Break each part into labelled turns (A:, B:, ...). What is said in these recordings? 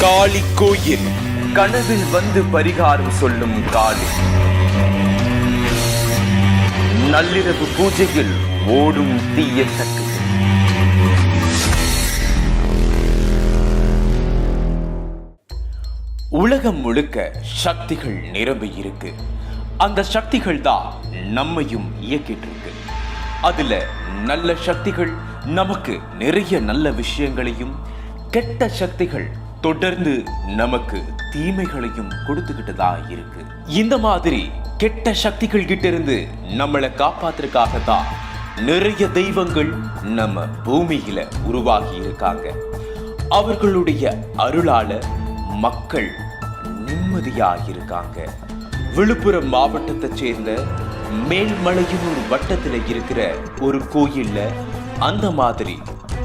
A: காளி கோயில் கனவில் வந்து பரிகாரம் சொல்லும் காளி. நள்ளிரவு பூஜையில் ஓடும் தீய சக்தி. உலகம் முழுக்க சக்திகள் நிரம்பி இருக்கு. அந்த சக்திகள் தான் நம்மையும் இயக்கிட்டு இருக்கு அதுல நல்ல சக்திகள் நமக்கு நிறைய நல்ல விஷயங்களையும் கெட்ட சக்திகள் தொடர்ந்து நமக்கு தீமைகளையும் கொடுத்துக்கிட்டு தான் இருக்கு. இந்த மாதிரி கெட்ட சக்திகள் கிட்ட இருந்து நம்மளை காப்பாத்துறதுக்காக தான் நிறைய தெய்வங்கள் நம்ம பூமியில உருவாகி இருக்காங்க. அவர்களுடைய அருளால மக்கள் நிம்மதியாக இருக்காங்க. விழுப்புரம் மாவட்டத்தை சேர்ந்த மேல்மலையூர் வட்டத்தில் இருக்கிற ஒரு கோயில்ல அந்த மாதிரி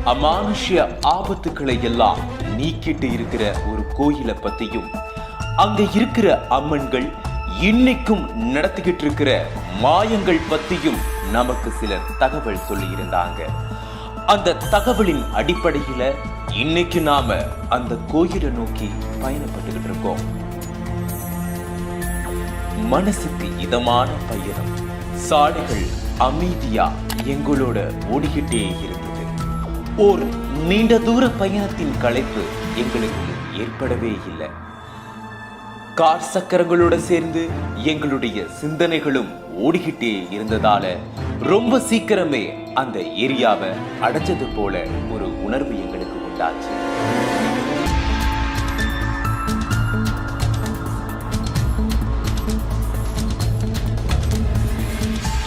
A: அமானுஷ்ய ஆபத்துக்களை எல்லாம் நீக்கிட்டு இருக்கிற ஒரு கோயிலை பத்தியும் அங்க இருக்கிற அம்மன்கள் இன்னைக்கும் நடத்திக்கிட்டு இருக்கிற மாயங்கள் பத்தியும் நமக்கு சிலர் தகவல் சொல்லி இருந்தாங்க அந்த தகவலின் அடிப்படையில இன்னைக்கு நாம அந்த கோயிலை நோக்கி பயணப்பட்டுக்கிட்டு இருக்கோம். மனசுக்கு இதமான பயணம். சாலைகள் அமைதியா எங்களோட ஓடிக்கிட்டே இருக்கு. ஒரு நீண்ட தூர பயணத்தின் களைப்பு எங்களுக்கு ஏற்படவே இல்லை. கார் சக்கரங்களோட சேர்ந்து எங்களுடைய சிந்தனைகளும் ஓடிக்கிட்டே இருந்ததால ரொம்ப சீக்கிரமே அந்த ஏரியாவை அடைச்சது போல ஒரு உணர்வு எங்களுக்கு உண்டாச்சு.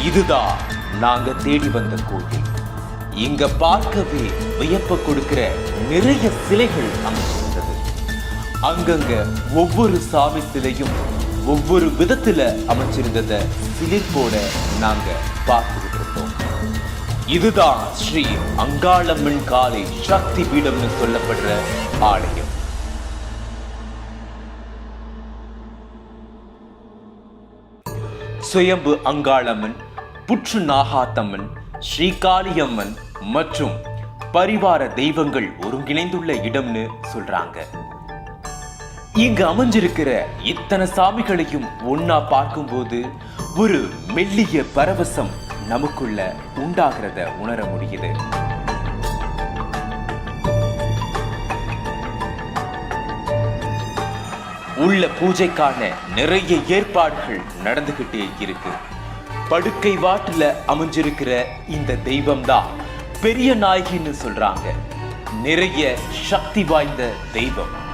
A: இதுதான் நாங்க தேடி வந்த கோயில் இங்க பார்க்கவே வியப்ப கொடுக்கிற நிறைய சிலைகள் அமைந்திருந்தது. அங்கங்க ஒவ்வொரு சாமி சிலையும் ஒவ்வொரு விதத்துல அமைச்சிருந்தத சிலிர்ப்போட நாங்க பார்த்துக்கிட்டு இருந்தோம். இதுதான் ஸ்ரீ அங்காளம்மன் காலை சக்தி பீடம்னு சொல்லப்படுற ஆலயம். சுயம்பு அங்காளம்மன் புற்று நாகாத்தம்மன் ஸ்ரீகாளியம்மன் மற்றும் பரிவார தெய்வங்கள் ஒருங்கிணைந்துள்ள இடம்னு சொல்றாங்க. இங்கு அமைஞ்சிருக்கிற இத்தனை சாமிகளையும் ஒன்னா பார்க்கும்போது ஒரு மெல்லிய பரவசம் நமக்குள்ள உண்டாகிறத உணர முடியுது. உள்ள பூஜைக்கான நிறைய ஏற்பாடுகள் நடந்துகிட்டே இருக்கு. படுக்கை வாட்டுல அமைஞ்சிருக்கிற இந்த தெய்வம்தான். பெரிய நாயகின்னு சொல்றாங்க. நிறைய சக்தி வாய்ந்த தெய்வம்.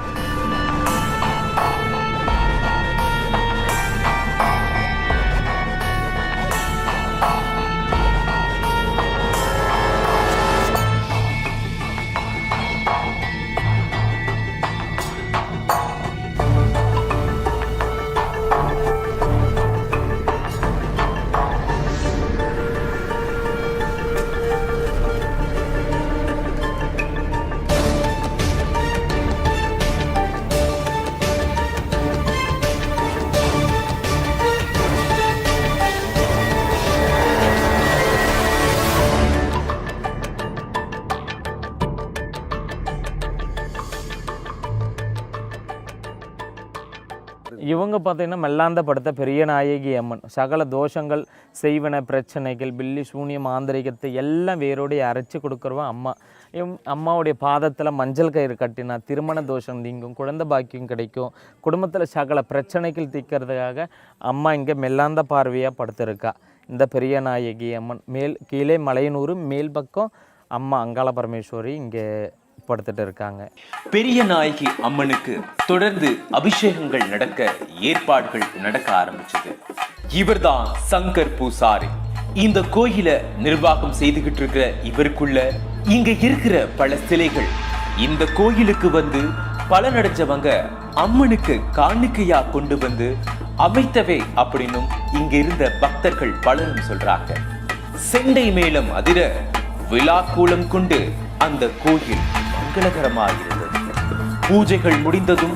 B: இவங்க பார்த்தீங்கன்னா மெல்லாந்த படுத்த பெரிய நாயகி அம்மன். சகல தோஷங்கள் செய்வன பிரச்சனைகள் பில்லி சூனியம் ஆந்திரிகத்தை எல்லாம் வேரோடைய அரைச்சி கொடுக்குறவன் அம்மா. இவ்- அம்மாவுடைய பாதத்தில் மஞ்சள் கயிறு கட்டினா திருமண தோஷம் நீங்கும் குழந்தை பாக்கியம் கிடைக்கும். குடும்பத்தில் சகல பிரச்சனைகள் தீர்க்கிறதுக்காக அம்மா இங்கே மெல்லாந்த பார்வையாக படுத்திருக்கா. இந்த பெரிய நாயகி அம்மன். மேல் கீழே மலையனூர் மேல் பக்கம் அம்மா அங்காள பரமேஸ்வரி இங்கே படுத்துட்டு இருக்காங்க.
A: பெரிய நாயகி அம்மனுக்கு தொடர்ந்து அபிஷேகங்கள் நடக்க ஏற்பாடுகள் நடக்க ஆரம்பிச்சது. இவர்தான் சங்கர் பூசாரி. இந்த கோயில நிர்வாகம் செய்துகிட்டு இருக்கிற இவருக்குள்ள இங்க இருக்கிற பல சிலைகள். இந்த கோயிலுக்கு வந்து பலனடைஞ்சவங்க அம்மனுக்கு காணிக்கையா கொண்டு வந்து அமைத்தவை அப்படின்னும் இங்க இருந்த பக்தர்கள் பலரும் சொல்றாங்க. செண்டை மேளம் அதிர விழா கூலம் கொண்டு அந்த கோயில் மங்களகரமாக பூஜைகள் முடிந்ததும்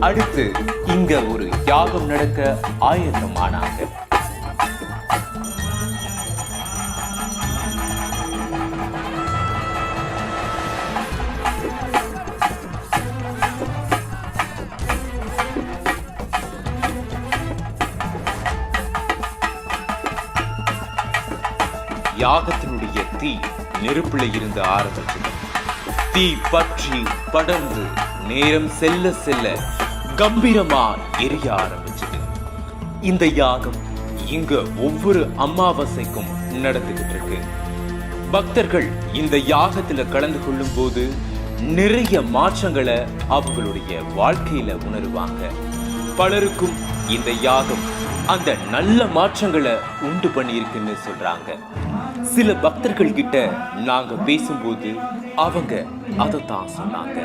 A: அடுத்து இங்க ஒரு யாகம் நடக்க ஆயத்தமானாங்க. யாகத்தினுடைய தீ நெருப்பில் இருந்து ஆரம்பித்தது தீ பற்றி படர்ந்து நேரம் செல்ல செல்ல கம்பீரமா எரிய ஆரம்பிச்சது. இந்த யாகம் இங்க ஒவ்வொரு அமாவாசைக்கும் நடந்துகிட்டு இருக்கு பக்தர்கள் இந்த யாகத்துல கலந்து கொள்ளும் போது நிறைய மாற்றங்களை அவங்களுடைய வாழ்க்கையில உணருவாங்க. பலருக்கும் இந்த யாகம் அந்த நல்ல மாற்றங்களை உண்டு பண்ணியிருக்குன்னு சொல்றாங்க. சில பக்தர்கள் கிட்ட நாங்க பேசும்போது அவங்க அதை தான் சொன்னாங்க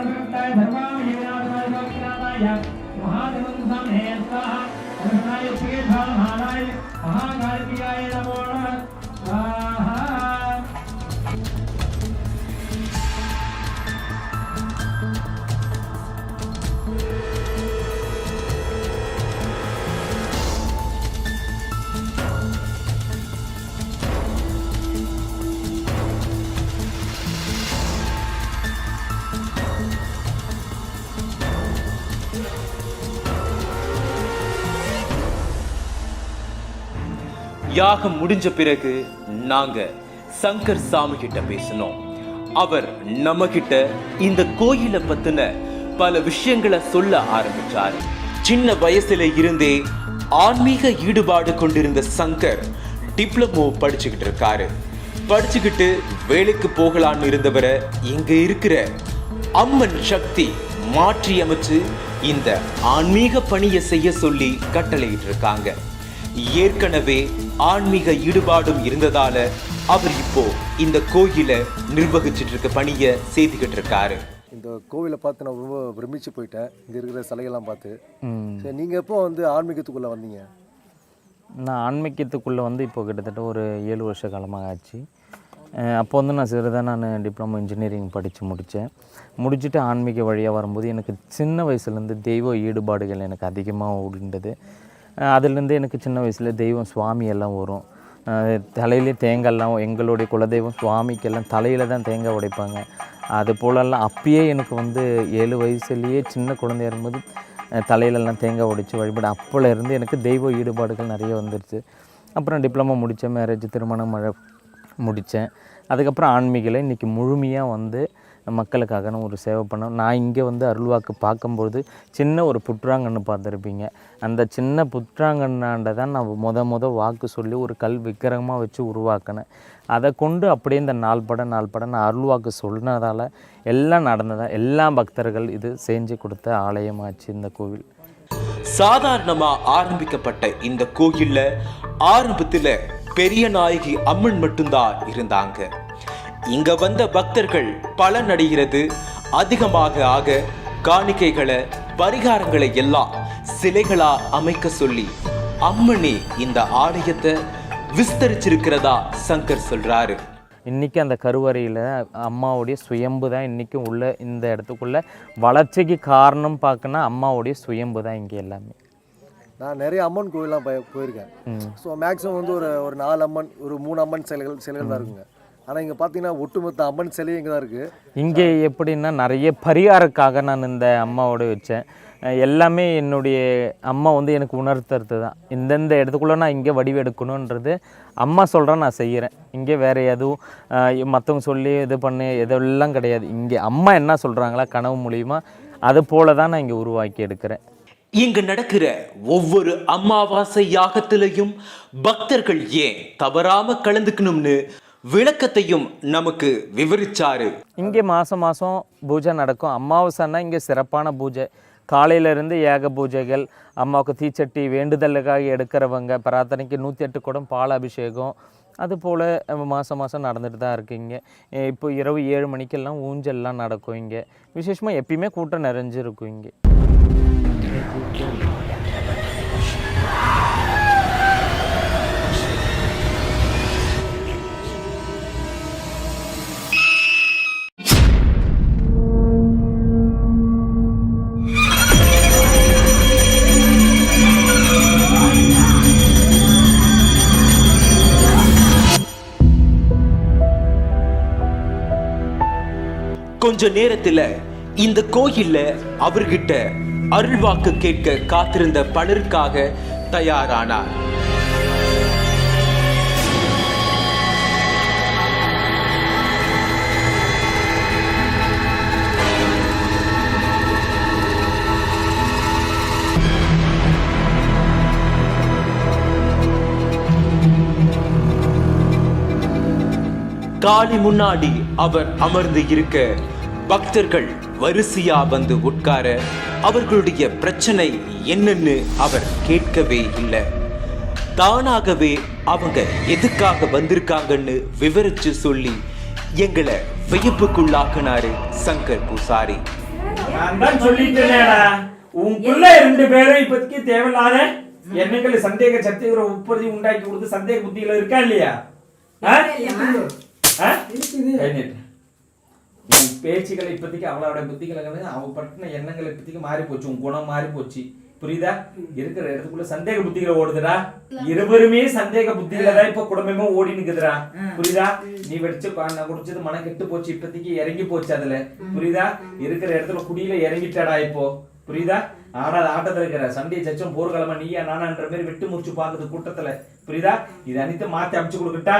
A: யாகம் முடிஞ்ச பிறகு நாங்க சங்கர் சாமி கிட்ட பேசினோம். அவர் நம்ம கிட்ட இந்த கோயிலை பத்தின பல விஷயங்களை சொல்ல ஆரம்பிச்சார். சின்ன வயசுல இருந்தே ஆன்மீக ஈடுபாடு கொண்டிருந்த சங்கர் டிப்ளமோ படிச்சுக்கிட்டு இருக்காரு. படிச்சுக்கிட்டு வேலைக்கு போகலான்னு இருந்தவரை இங்க இருக்கிற அம்மன் சக்தி மாற்றி அமைச்சு இந்த ஆன்மீக பணியை செய்ய சொல்லி கட்டளையிட்டு இருக்காங்க ஏற்கனவே ஆன்மீக ஈடுபாடும் இருந்ததால அவர் இப்போ இந்த கோயில நிர்வகிச்சிட்டு இருக்க பணியை செய்துகிட்டு இருக்காரு
C: இந்த கோவிலை பார்த்து நான் ரொம்ப பிரமிச்சு போயிட்டேன். இங்கே இருக்கிற சிலைகள்லாம் பார்த்து. சரி நீங்கள் எப்போ வந்து ஆன்மீகத்துக்குள்ளே வந்தீங்க?
B: நான் ஆன்மீகத்துக்குள்ளே வந்து இப்போ கிட்டத்தட்ட ஒரு ஏழு வருஷ காலமாக ஆச்சு. அப்போ வந்து நான் சிறிதாக நான் டிப்ளமோ இன்ஜினியரிங் படித்து முடித்தேன் முடிச்சுட்டு ஆன்மீக வழியாக வரும்போது எனக்கு சின்ன வயசுலேருந்து தெய்வ ஈடுபாடுகள் எனக்கு அதிகமாக உண்டுது அதுலேருந்து எனக்கு சின்ன வயசில் தெய்வம் சுவாமி எல்லாம் வரும். தலையிலே தேங்காய்லாம் எங்களுடைய குலதெய்வம் சுவாமிக்கெல்லாம் தலையில் தான் தேங்காய் உடைப்பாங்க. அது போலெல்லாம் அப்பயே எனக்கு வந்து ஏழு வயசுலேயே சின்ன குழந்தையா இருக்கும்போது தலையிலெல்லாம் தேங்காய் உடைச்சி வழிபாடு அப்போலேருந்து எனக்கு தெய்வ ஈடுபாடுகள் நிறைய வந்துருச்சு. அப்புறம் டிப்ளமோ முடித்தேன் மேரேஜ் திருமணம் மழை முடித்தேன் அதுக்கப்புறம் ஆன்மீகில் இன்றைக்கி முழுமையாக வந்து மக்களுக்காக நான் ஒரு சேவை பண்ண நான் இங்கே வந்து அருள்வாக்கு பார்க்கும்போது சின்ன ஒரு புற்றாங்கன்னு பார்த்துருப்பீங்க. அந்த சின்ன புற்றாங்கண்ணாண்ட தான் நான் முத முத வாக்கு சொல்லி ஒரு கல் விக்கிரகமாக வச்சு உருவாக்கினேன். அதை கொண்டு அப்படியே இந்த நாள் பட நாள் பட நான் அருள்வாக்கு சொன்னதால் எல்லாம் நடந்ததாக எல்லா பக்தர்கள் இது செஞ்சு கொடுத்த ஆலயமாச்சு இந்த கோவில்.
A: சாதாரணமாக ஆரம்பிக்கப்பட்ட இந்த கோயிலில் ஆரம்பத்தில் பெரிய நாயகி அம்மன் மட்டும்தான் இருந்தாங்க. இங்க வந்த பக்தர்கள் பலன் அடைகிறது அதிகமாக ஆக காணிக்கைகளை பரிகாரங்களை எல்லாம் சிலைகளா அமைக்க சொல்லி அம்மனே இந்த ஆலயத்தை விஸ்தரிச்சிருக்கிறதா சங்கர் சொல்றாரு.
B: இன்றைக்கி அந்த கருவறையில் அம்மாவுடைய சுயம்பு தான் இன்றைக்கும் உள்ள இந்த இடத்துக்குள்ள வளர்ச்சிக்கு காரணம் பார்க்கனா அம்மாவுடைய சுயம்பு தான் இங்கே எல்லாமே.
C: நான் நிறைய அம்மன் கோயிலாம் போய் போயிருக்கேன். ஸோ மேக்ஸிமம் வந்து ஒரு ஒரு நாலு அம்மன் ஒரு மூணு அம்மன் சிலைகள் சிலைகள் தான் இருக்குங்க. ஆனால் இங்கே பார்த்தீங்கன்னா ஒட்டுமொத்த அம்மன் சிலையும் இங்கே தான் இருக்குது
B: இங்கே எப்படின்னா நிறைய பரிகாரக்காக நான் இந்த அம்மாவோட வச்சேன். எல்லாமே என்னுடைய அம்மா வந்து எனக்கு உணர்த்துறது தான் இந்தந்த இடத்துக்குள்ளே நான் இங்கே வடிவெடுக்கணுன்றது அம்மா சொல்கிறேன் நான் செய்கிறேன் இங்கே வேறு எதுவும் மற்றவங்க சொல்லி இது பண்ணு இதெல்லாம் கிடையாது. இங்கே அம்மா என்ன சொல்கிறாங்களா கனவு மூலியமா அது போல தான் நான் இங்கே உருவாக்கி எடுக்கிறேன்.
A: இங்கு நடக்கிற ஒவ்வொரு அமாவாசை யாகத்திலையும் பக்தர்கள் ஏன் தவறாம கலந்துக்கணும்னு விளக்கத்தையும் நமக்கு விவரிச்சாரு.
B: இங்கே மாதம் மாதம் பூஜை நடக்கும். அமாவாசைன்னா இங்கே சிறப்பான பூஜை. காலையிலேருந்து ஏக பூஜைகள் அம்மாவுக்கு தீச்சட்டி வேண்டுதலுக்காக எடுக்கிறவங்க பிரார்த்தனைக்கு நூற்றி எட்டு குடம் பால் அபிஷேகம் அதுபோல் மாதம் மாதம் நடந்துட்டு தான் இருக்குங்க இப்போ இரவு ஏழு மணிக்கெல்லாம் ஊஞ்சல்லாம் நடக்கும் இங்கே. விசேஷமாக எப்பயுமே கூட்டம் நிறைஞ்சிருக்கும் இங்கே.
A: கொஞ்ச நேரத்துல இந்த கோயில்ல அவர்கிட்ட அருள்வாக்கு கேட்க காத்திருந்த பலருக்காக தயாரானார். காலி முன்னாடி அவர் அமர்ந்து இருக்க பக்தர்கள் வரிசையா வந்து உட்கார அவர்களுடைய பிரச்சனை என்னன்னு அவர் கேட்கவே இல்லை. தானாகவே அவங்க எதுக்காக வந்திருக்காங்கன்னு விவரிச்சு சொல்லி எங்களை வியப்புக்குள்ளாக்குனாரு சங்கர் பூசாரி.
D: நான் தான் சொல்லிட்டேனேடா. உன் புள்ள ரெண்டு பேரும் இப்போதைக்கு தேவையில்லாத எண்ணங்களை சந்தேக சத்தியகிற உற்பத்தி உண்டாக்கி கொடுத்து சந்தேக புத்தியில இருக்கா இல்லையா? ஆ? ஆ? கை உன் இப்போதைக்கு அவளோட புத்திகளை அவ பட்டின எண்ணங்களை இப்போதைக்கு மாறி போச்சு உன் குணம் மாறி போச்சு. புரியுதா? இருக்கிற இடத்துக்குள்ள சந்தேக புத்திகளை ஓடுதுடா. இருவருமே சந்தேக புத்திகளை தான் இப்ப குடும்பமே ஓடி நிக்குதுடா. புரியுதா? நீ வெடிச்சு பா- நான் குடிச்சது மனம் கெட்டு போச்சு இப்போதைக்கு இறங்கி போச்சு அதுல. புரியுதா? இருக்கிற இடத்துல குடியில இறங்கிட்டாடா இப்போ. புரியுதா? ஆனா ஆட்டத்துல இருக்கிற சண்டை சச்சம் போர்க்கிழமை நீயா நானான்ற மாதிரி விட்டு முடிச்சு பாக்குது கூட்டத்துல. புரியுதா? இது அனைத்து மாத்தி அமைச்சு கொடுக்கட்டா?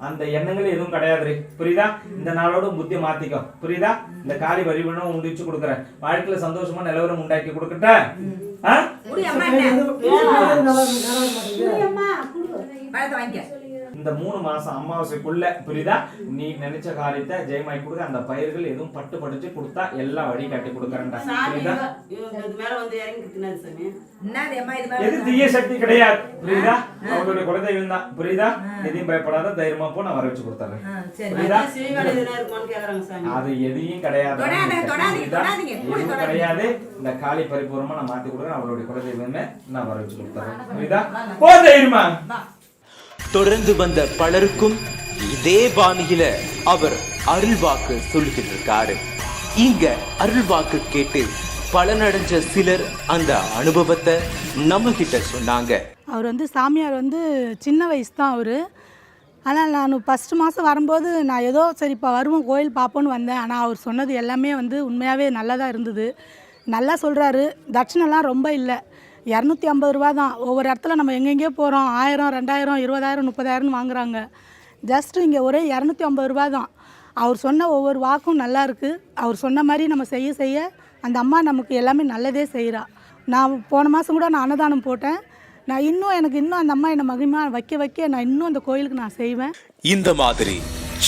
D: அந்த எண்ணங்கள் எதுவும் கிடையாது புரியுதா? இந்த நாளோட புத்திய மாத்திக்கோ. புரியுதா? இந்த காலி வரி பண்ண முடிச்சு கொடுக்குறேன். வாழ்க்கையில சந்தோஷமா நிலவரம் உண்டாக்கி கொடுக்கட்டா? ஆ? இந்த மூணு மாசம் அமாவாசைக்குள்ள புரியுதா? நீ நினைச்ச காரியத்தை ஜெயமாய் கொடுக்க அந்த பயிர்கள் எதுவும் பட்டு படிச்சு கொடுத்தா எல்லாம் வழி காட்டி கொடுக்கறேன்டா. புரியுதா?
E: மேல வந்து இறங்கிக்கிட்டு சாமி.
D: எது தீய சக்தி கிடையாது. புரியுதா? அவங்களுடைய குலதெய்வம் தான். புரியுதா? எதையும் பயப்படாத தைரியமா போ நான் வர வச்சு கொடுத்துறேன் புரியுதா? அது எதையும் கிடையாது. எதுவும். கிடையாது. இந்த காளி பரிபூர்ணமா நான் மாத்தி கொடுக்குறேன். அவளுடைய குலதெய்வமே நான் வர வச்சு கொடுத்துறேன் புரியுதா? போ தைரியமா.
A: தொடர்ந்து வந்த பலருக்கும் இதே பாணியில அவர் அருள்வாக்கு சொல்லிக்கிட்டு இருக்காரு இங்க அருள்வாக்கு கேட்டு பலனடைஞ்ச சிலர் அந்த அனுபவத்தை நம்ம கிட்ட சொன்னாங்க.
F: அவர் வந்து சாமியார் வந்து சின்ன வயசு தான் அவர். ஆனால் நான் ஃபஸ்ட்டு மாதம் வரும்போது நான் ஏதோ சரி இப்போ வருவோம் கோயில் பார்ப்போன்னு வந்தேன். ஆனால் அவர் சொன்னது எல்லாமே வந்து உண்மையாகவே நல்லதாக இருந்தது. நல்லா சொல்கிறாரு தட்சிணெல்லாம் ரொம்ப இல்லை. இரநூத்தி ஐம்பது ரூபா தான். ஒவ்வொரு இடத்துல நம்ம எங்கெங்கேயோ போகிறோம் ஆயிரம் ரெண்டாயிரம் இருபதாயிரம் முப்பதாயிரம்னு வாங்குறாங்க. ஜஸ்ட்டு இங்கே ஒரே இரநூத்தி ஐம்பது ரூபா தான். அவர் சொன்ன ஒவ்வொரு வாக்கும் நல்லா இருக்குது அவர் சொன்ன மாதிரி நம்ம செய்ய செய்ய அந்த அம்மா நமக்கு எல்லாமே நல்லதே செய்கிறா நான் போன மாதம் கூட நான் அன்னதானம் போட்டேன். நான் இன்னும் எனக்கு இன்னும் அந்த அம்மா என்னை மகிமா வைக்க வைக்க நான் இன்னும் அந்த கோயிலுக்கு நான் செய்வேன்.
A: இந்த மாதிரி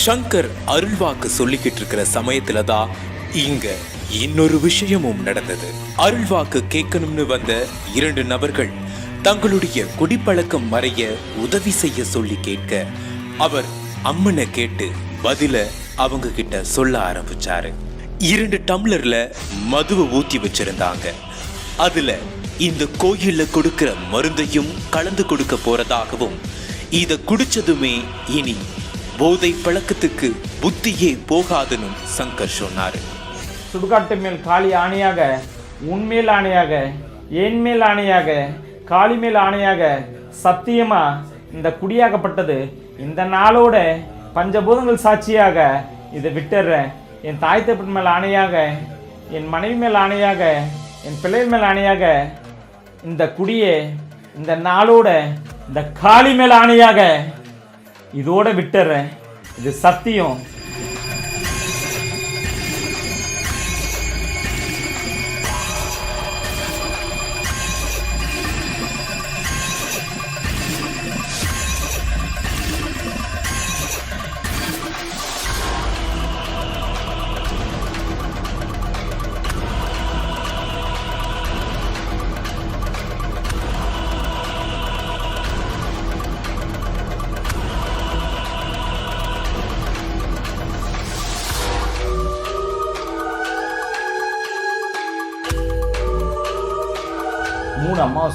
A: சங்கர் அருள்வாக்கு சொல்லிக்கிட்டு இருக்கிற சமயத்தில் தான் இங்கே இன்னொரு விஷயமும் நடந்தது. அருள்வாக்கு கேட்கணும்னு வந்த இரண்டு நபர்கள் தங்களுடைய குடிப்பழக்கம் மறைய உதவி செய்ய சொல்லி கேட்க அவர் அம்மனை கேட்டு பதில அவங்க கிட்ட சொல்ல ஆரம்பிச்சாரு. இரண்டு டம்ளர்ல மதுவை ஊத்தி வச்சிருந்தாங்க. அதுல இந்த கோயில்ல கொடுக்கிற மருந்தையும் கலந்து கொடுக்க போறதாகவும் இத குடிச்சதுமே இனி போதை பழக்கத்துக்கு புத்தியே போகாதுன்னு சங்கர் சொன்னாரு.
D: சுடுகாட்டு மேல் காளி ஆணையாக உன்மேல் ஆணையாக என் மேல் ஆணையாக காளி மேல் ஆணையாக சத்தியமா இந்த குடியாகப்பட்டது. இந்த நாளோட பஞ்சபூதங்கள் சாட்சியாக இதை விட்டுடுறேன் என் தாய் தப்பன் மேல் ஆணையாக என் மனைவி மேல் ஆணையாக என் பிள்ளைகள் மேல் ஆணையாக இந்த குடியை இந்த நாளோட இந்த காளி மேல் ஆணையாக இதோட விட்டுடுறேன் இது சத்தியம்.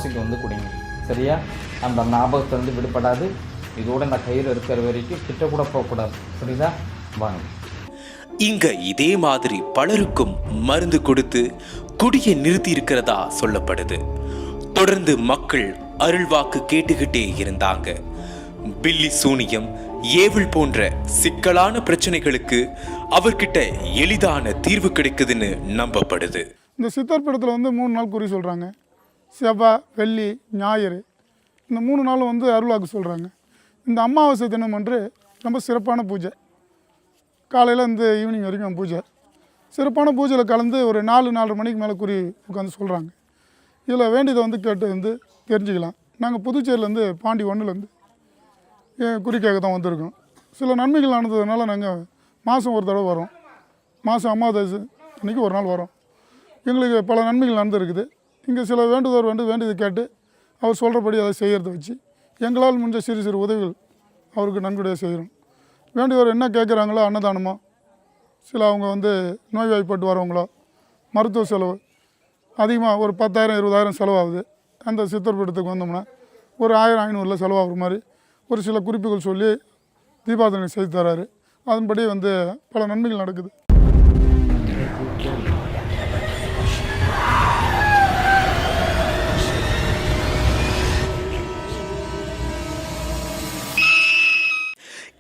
D: அமாவாசைக்கு வந்து குடிங்க. சரியா? அந்த ஞாபகத்திலிருந்து விடுபடாது. இதோட இந்த கயிறு இருக்கிற வரைக்கும் கிட்ட கூட போகக்கூடாது. புரியுதா? வாங்க.
A: இங்க இதே மாதிரி பலருக்கும் மருந்து கொடுத்து குடியை நிறுத்தி இருக்கிறதா சொல்லப்படுது. தொடர்ந்து மக்கள் அருள்வாக்கு கேட்டுக்கிட்டே இருந்தாங்க. பில்லி சூனியம் ஏவல் போன்ற சிக்கலான பிரச்சனைகளுக்கு அவர்கிட்ட எளிதான தீர்வு கிடைக்குதுன்னு நம்பப்படுது.
G: இந்த சித்தர் படத்தில் வந்து மூணு நாள் குறி சொல்கிறாங்க செவ்வாய் வெள்ளி ஞாயிறு இந்த மூணு நாளும் வந்து அருள்வாக்கு சொல்கிறாங்க இந்த அமாவாசை தினம் அன்று ரொம்ப சிறப்பான பூஜை. காலையில் இருந்து ஈவினிங் வரைக்கும் பூஜை. சிறப்பான பூஜையில் கலந்து ஒரு நாலு நாலரை மணிக்கு மேலே குறி உட்காந்து சொல்கிறாங்க இதில் வேண்டியதை வந்து கேட்டு வந்து தெரிஞ்சுக்கலாம். நாங்கள் புதுச்சேரியிலேருந்து பாண்டி ஒன்றுலேருந்து குறிக்காக தான் வந்திருக்கோம். சில நன்மைகள் நடந்ததுனால நாங்கள் மாதம் ஒரு தடவை வரோம். மாதம் அமாவாசை அன்றைக்கி ஒரு நாள் வரோம். எங்களுக்கு பல நன்மைகள் நடந்துருக்குது. இங்கே சில வேண்டுதோர் வேண்டு வேண்டியதை கேட்டு அவர் சொல்கிறபடி அதை செய்கிறத வச்சு எங்களால் முடிஞ்ச சிறு சிறு உதவிகள் அவருக்கு நன்கொடையாக செய்கிறோம். வேண்டியவர் என்ன கேட்குறாங்களோ அன்னதானமோ சில அவங்க வந்து நோய்வாய்ப்பட்டு வரவங்களோ மருத்துவ செலவு அதிகமாக ஒரு பத்தாயிரம் இருபதாயிரம் செலவாகுது. அந்த சித்தர் பீடத்துக்கு வந்தோம்னா ஒரு ஆயிரம் ஐநூறில் செலவாகிற மாதிரி ஒரு சில குறிப்புகள் சொல்லி தீபாதனை செய்து தராரு. அதன்படி வந்து பல நன்மைகள் நடக்குது.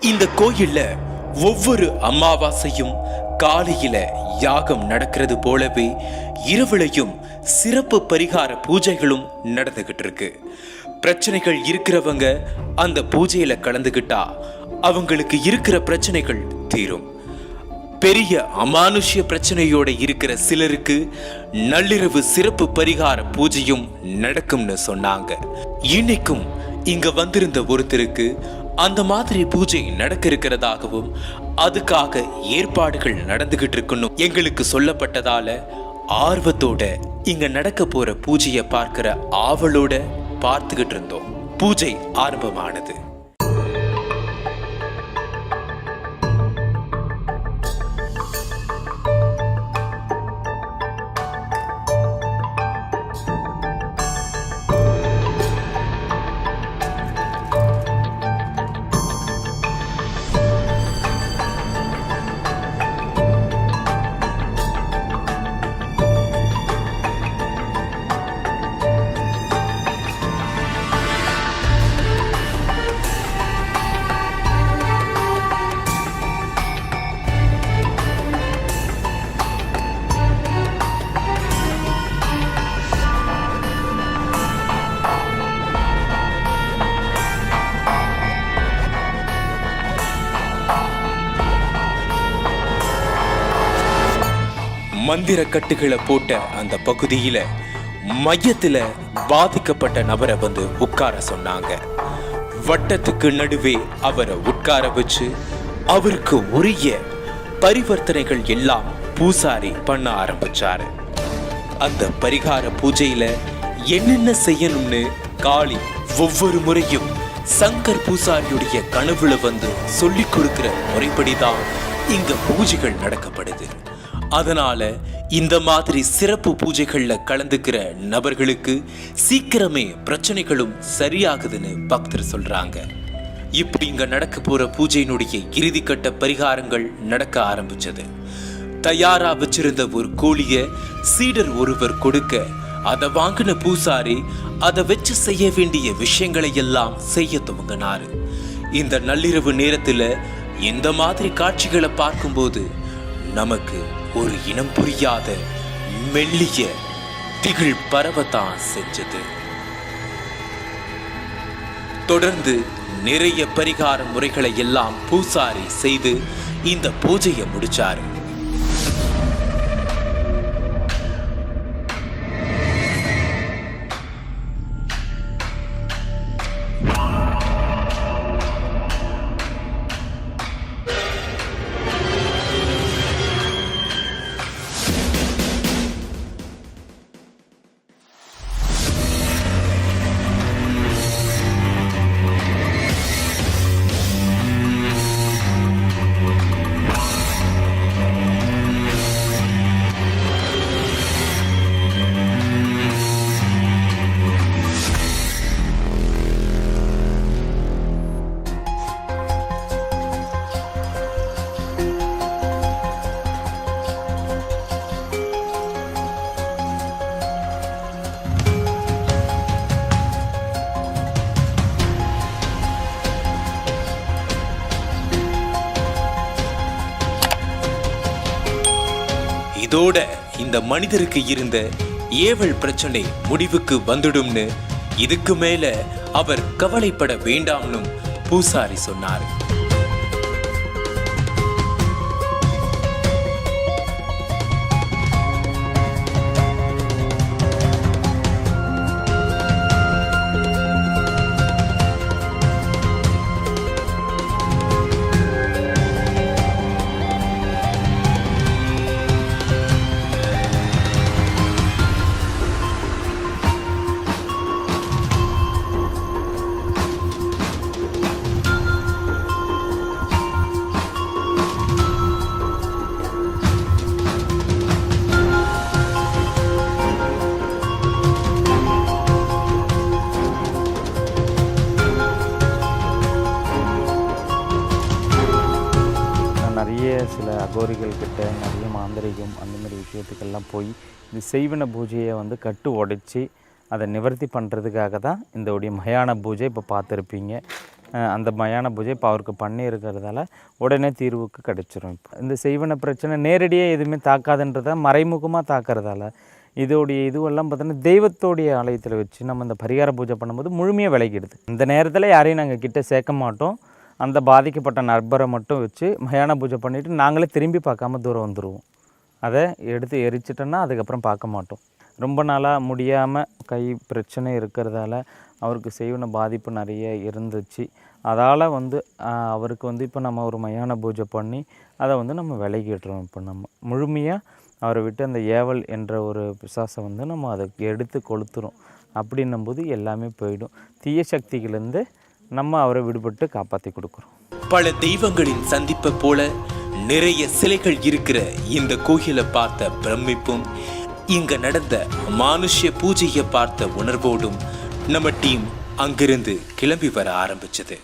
A: இந்த கோயில்ல ஒவ்வொரு அமாவாசையும் காலையில யாகம் நடக்கிறது போலவே இரவுலையும் சிறப்பு பரிகார பூஜைகளும் நடந்துகிட்டு இருக்கு பிரச்சனைகள் இருக்கிறவங்க அந்த பூஜையில கலந்துகிட்டா அவங்களுக்கு இருக்கிற பிரச்சனைகள் தீரும். பெரிய அமானுஷ்ய பிரச்சனையோட இருக்கிற சிலருக்கு நள்ளிரவு சிறப்பு பரிகார பூஜையும் நடக்கும்னு சொன்னாங்க. இன்னைக்கும் இங்க வந்திருந்த ஒருத்தருக்கு அந்த மாதிரி பூஜை நடக்க இருக்கிறதாகவும் அதுக்காக ஏற்பாடுகள் நடந்துகிட்டு இருக்குன்னு எங்களுக்கு சொல்லப்பட்டதால ஆர்வத்தோட இங்க நடக்க போற பூஜையை பார்க்கிற ஆவலோட பார்த்துக்கிட்டு இருந்தோம் பூஜை ஆரம்பமானது. மந்திர கட்டுகளை போட்ட அந்த பகுதியில மையத்துல பாதிக்கப்பட்ட நபரை வந்து உட்கார சொன்னாங்க. வட்டத்துக்கு நடுவே அவரை உட்கார வச்சு அவருக்கு உரிய பரிவர்த்தனைகள் எல்லாம் பூசாரி பண்ண ஆரம்பிச்சாரு. அந்த பரிகார பூஜையில என்னென்ன செய்யணும்னு காளி ஒவ்வொரு முறையும் சங்கர் பூசாரியுடைய கனவுல வந்து சொல்லிக் கொடுக்கிற முறைப்படிதான் இங்க பூஜைகள் நடக்கப்படுது. அதனால இந்த மாதிரி சிறப்பு பூஜைகள்ல கலந்துக்கிற நபர்களுக்கு சீக்கிரமே பிரச்சனைகளும் சரியாகுதுன்னு பக்தர் சொல்றாங்க. இப்படி இங்க நடக்க போற பூஜையினுடைய இறுதிக்கட்ட பரிகாரங்கள் நடக்க ஆரம்பிச்சது. தயாரா வச்சிருந்த ஒரு கோழிய சீடர் ஒருவர் கொடுக்க அதை வாங்கின பூசாரி அதை வச்சு செய்ய வேண்டிய விஷயங்களை எல்லாம் செய்ய துவங்கினார். இந்த நள்ளிரவு நேரத்தில் இந்த மாதிரி காட்சிகளை பார்க்கும்போது நமக்கு ஒரு இனம் புரியாத மெல்லிய திகிழ் பரவத்தான் செஞ்சது. தொடர்ந்து நிறைய பரிகார முறைகளை எல்லாம் பூசாரி செய்து இந்த பூஜையை முடிச்சாரு. இந்த மனிதருக்கு இருந்த ஏவல் பிரச்சனை முடிவுக்கு வந்துடும்னு இதுக்கு மேல அவர் கவலைப்பட வேண்டாம்னும் பூசாரி சொன்னார்.
B: போய் இந்த செய்வன பூஜையை வந்து கட்டு உடைச்சி அதை நிவர்த்தி பண்ணுறதுக்காக தான் இந்த உடைய மயான பூஜை இப்போ பார்த்துருப்பீங்க. அந்த மயான பூஜை இப்போ அவருக்கு பண்ணி இருக்கிறதால உடனே தீர்வுக்கு கிடச்சிரும் இப்போ. இந்த செய்வன பிரச்சனை நேரடியாக எதுவுமே தாக்காதுன்றத மறைமுகமாக தாக்கிறதால இதோடைய இதுவெல்லாம் பார்த்தோன்னா தெய்வத்தோடைய ஆலயத்தில் வச்சு நம்ம இந்த பரிகார பூஜை பண்ணும்போது முழுமையாக விலகிடுது. இந்த நேரத்தில் யாரையும் நாங்கள் கிட்ட சேர்க்க மாட்டோம். அந்த பாதிக்கப்பட்ட நபரை மட்டும் வச்சு மயான பூஜை பண்ணிவிட்டு நாங்களே திரும்பி பார்க்காம தூரம் வந்துடுவோம் அதை எடுத்து எரிச்சிட்டோன்னா அதுக்கப்புறம் பார்க்க மாட்டோம். ரொம்ப நாளாக முடியாமல் கை பிரச்சனை இருக்கிறதால அவருக்கு செய்வன பாதிப்பு நிறைய இருந்துச்சு. அதால் வந்து அவருக்கு வந்து இப்போ நம்ம ஒரு மயான பூஜை பண்ணி அதை வந்து நம்ம விலகிடுறோம். இப்போ நம்ம முழுமையாக அவரை விட்டு அந்த ஏவல் என்ற ஒரு பிசாசை வந்து நம்ம அதை எடுத்து கொளுத்துறோம். அப்படின்னும்போது எல்லாமே போயிடும். தீய சக்திகளிலேருந்து நம்ம அவரை விடுபட்டு காப்பாற்றி கொடுக்குறோம்.
A: பல தெய்வங்களின் சந்திப்பை போல நிறைய சிலைகள் இருக்கிற இந்த கோயிலை பார்த்த பிரமிப்பும் இங்க நடந்த மானுஷ்ய பூஜையை பார்த்த உணர்வோடும் நம்ம டீம் அங்கிருந்து கிளம்பி வர ஆரம்பிச்சது.